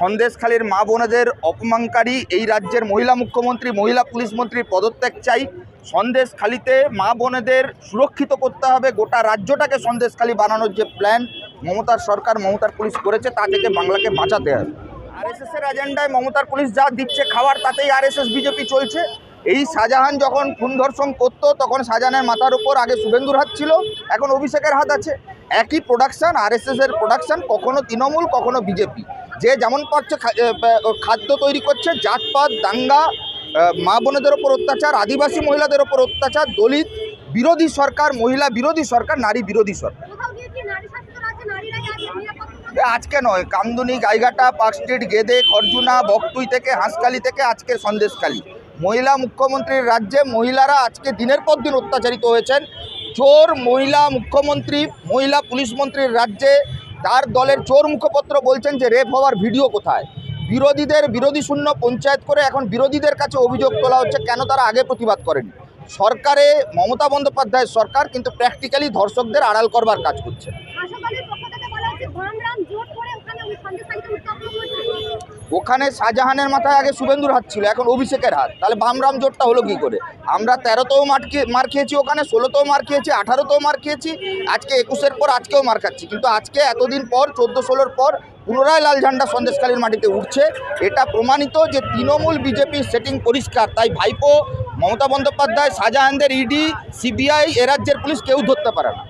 সন্দেশখালীর মা বোনেদের অপমানকারী এই রাজ্যের মহিলা মুখ্যমন্ত্রী, মহিলা পুলিশ মন্ত্রীর পদত্যাগ চাই। সন্দেশখালীতে মা বোনেদের সুরক্ষিত করতে হবে। গোটা রাজ্যটাকে সন্দেশখালী বানানোর যে প্ল্যান মমতার সরকার, মমতার পুলিশ করেছে, তা থেকে বাংলাকে বাঁচাতে হবে। আরএসএস এর এজেন্ডায় মমতার পুলিশ যা দিচ্ছে খাবার তাতেই আরএসএস বিজেপি চলছে। এই শাহজাহান যখন খুন ধর্ষণ করতো, তখন শাহজাহানের মাথার উপর আগে শুভেন্দুর হাত ছিল, এখন অভিষেকের হাত আছে। একই প্রোডাকশন আরএসএস এর প্রোডাকশন কখনো তৃণমূল, কখনো বিজেপি যে যেমন পারছে খাদ্য তৈরি করছে জাতপাত দাঙ্গা মা বোনেদের ওপর অত্যাচার আদিবাসী মহিলাদের ওপর অত্যাচার দলিত বিরোধী সরকার মহিলা বিরোধী সরকার নারী বিরোধী সরকার। আজকে নয় কামদুনি গাইঘাটা পার্ক স্ট্রিট গেদে খরজুনা বকটুই থেকে হাঁসকালি থেকে আজকে সন্দেশকালী মহিলা মুখ্যমন্ত্রীর রাজ্যে মহিলারা আজকে দিনের পর দিন অত্যাচারিত হয়েছেন। চোর মহিলা মুখ্যমন্ত্রী মহিলা পুলিশ মন্ত্রীর রাজ্যে তার দলের চোর মুখপত্র বলছেন যে রেপ হওয়ার ভিডিও কোথায়? বিরোধীদের বিরোধী শূন্য পঞ্চায়েত করে এখন বিরোধীদের কাছে অভিযোগ তোলা হচ্ছে, কেন তারা আগে প্রতিবাদ করেনি? সরকারে মমতা বন্দ্যোপাধ্যায়ের সরকার কিন্তু প্র্যাকটিক্যালি ধর্ষকদের আড়াল করবার কাজ করছে হাসপাতালের পক্ষ থেকে বলা হচ্ছে বামরাম জোট করে ওখানে ওই সন্দেশখালীতে উত্তপ্ত করছে ওখানে শাহজাহানের মাথায় আগে শুভেন্দুর হাত ছিল, এখন অভিষেকের হাত। তাহলে বামরাম জোটটা হলো কি করে? আমরা তেরোতেও মার খেয়ে মার খেয়েছি ওখানে, ষোলোতেও মার খেয়েছি, আঠারোতেও মার খেয়েছি, আজকে একুশের পর আজকেও মার খাচ্ছি। কিন্তু আজকে এতদিন পর, চোদ্দ ষোলোর পর পুনরায় লাল ঝান্ডা সন্দেশকালীর মাটিতে উঠছে। এটা প্রমাণিত যে তৃণমূল বিজেপির সেটিং পরিষ্কার। তাই ভাইপো, মমতা বন্দ্যোপাধ্যায়, শাহজাহানদের ইডি সিবিআই এ রাজ্যের পুলিশ কেউ ধরতে পারে না।